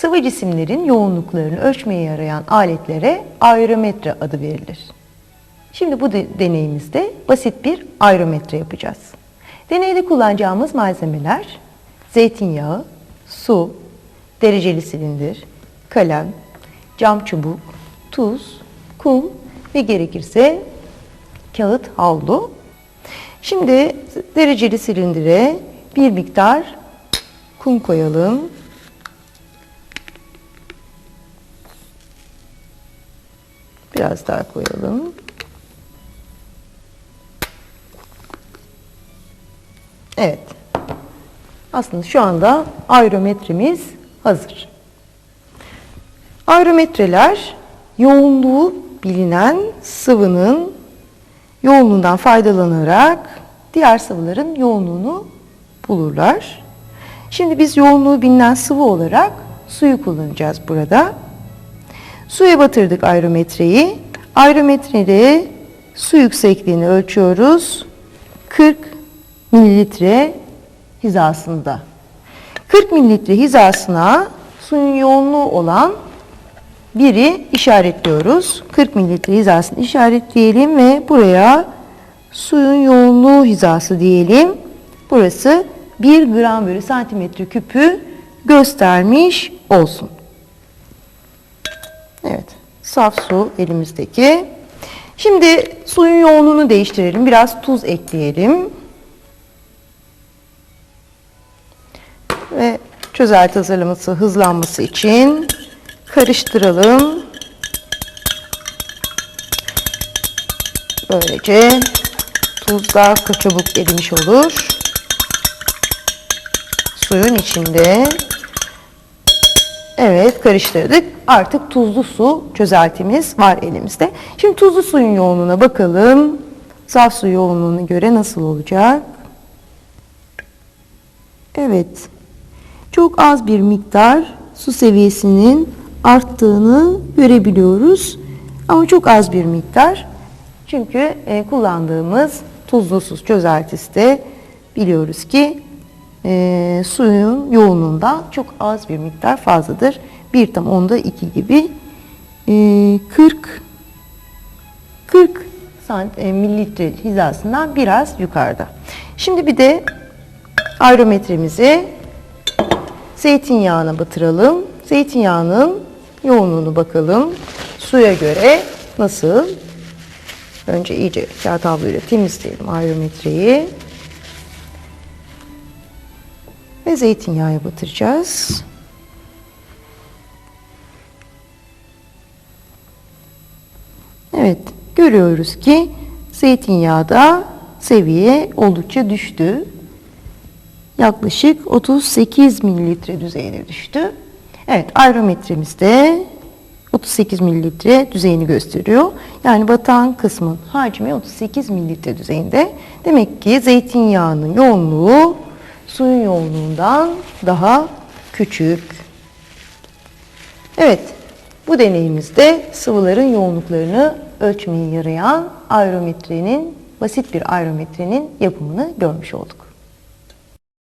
Sıvı cisimlerin yoğunluklarını ölçmeye yarayan aletlere aerometre adı verilir. Şimdi bu de- deneyimizde basit bir aerometre yapacağız. Deneyde kullanacağımız malzemeler zeytinyağı, su, dereceli silindir, kalem, cam çubuk, tuz, kum ve gerekirse kağıt havlu. Şimdi dereceli silindire bir miktar kum koyalım. Biraz daha koyalım. Evet. Aslında şu anda aerometremiz hazır. Aerometreler yoğunluğu bilinen sıvının yoğunluğundan faydalanarak diğer sıvıların yoğunluğunu bulurlar. Şimdi biz yoğunluğu bilinen sıvı olarak suyu kullanacağız burada. Suya batırdık aerometreyi. Aerometrede su yüksekliğini ölçüyoruz. 40 mililitre hizasında. 40 mililitre hizasına suyun yoğunluğu olan biri işaretliyoruz. 40 mililitre hizasını işaretleyelim ve buraya suyun yoğunluğu hizası diyelim. Burası 1 gram bölü santimetre küpü göstermiş olsun. Evet, saf su elimizdeki. Şimdi suyun yoğunluğunu değiştirelim. Biraz tuz ekleyelim. Ve çözelti hazırlaması hızlanması için karıştıralım. Böylece tuz daha çabuk erimiş olur. Suyun içinde Evet karıştırdık. Artık tuzlu su çözeltimiz var elimizde. Şimdi tuzlu suyun yoğunluğuna bakalım. Saf su yoğunluğuna göre nasıl olacak? Evet. Çok az bir miktar su seviyesinin arttığını görebiliyoruz. Ama çok az bir miktar. Çünkü e, kullandığımız tuzlu su çözeltisi de biliyoruz ki e, suyun yoğunluğundan çok az bir miktar fazladır. 1 tam onda 2 gibi. E, 40 40 sant, e, mililitre hizasından biraz yukarıda. Şimdi bir de aerometremizi zeytinyağına batıralım. Zeytinyağının yoğunluğunu bakalım. Suya göre nasıl? Önce iyice kağıt havluyla temizleyelim aerometreyi. Ve zeytinyağı batıracağız. Evet, görüyoruz ki zeytinyağı da seviye oldukça düştü. Yaklaşık 38 mililitre düzeyine düştü. Evet, aerometremiz de 38 mililitre düzeyini gösteriyor. Yani batan kısmın hacmi 38 mililitre düzeyinde. Demek ki zeytinyağının yoğunluğu suyun yoğunluğundan daha küçük. Evet, bu deneyimizde sıvıların yoğunluklarını ölçmeye yarayan aerometrenin, basit bir aerometrenin yapımını görmüş olduk.